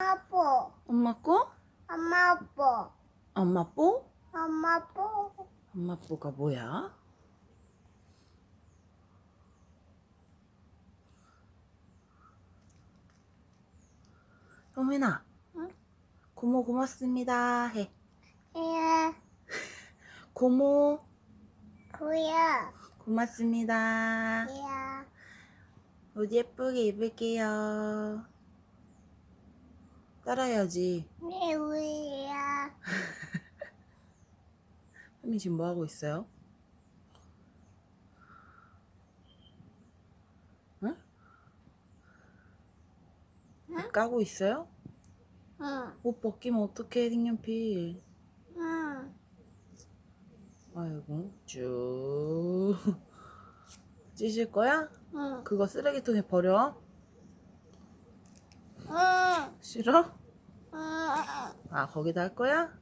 아빠, 엄마 거? 엄마 아빠, 엄마 뽀? 엄마 아빠, 엄마 뽀가 뭐야? 효민아. 응? 고모 고맙습니다. 해. 예, 고모. 구야, 고맙습니다. 야, 옷 예쁘게 입을게요 따라해야지 내 우야, 효민 지금 뭐 하고 있어요? 응? 옷 까고 있어요? 응, 옷 벗기면 어떡해 색연필 응, 아이고 쭉 찢을 거야? 응, 그거 쓰레기통에 버려? 응, 싫어? 응, 아 거기다 할 거야?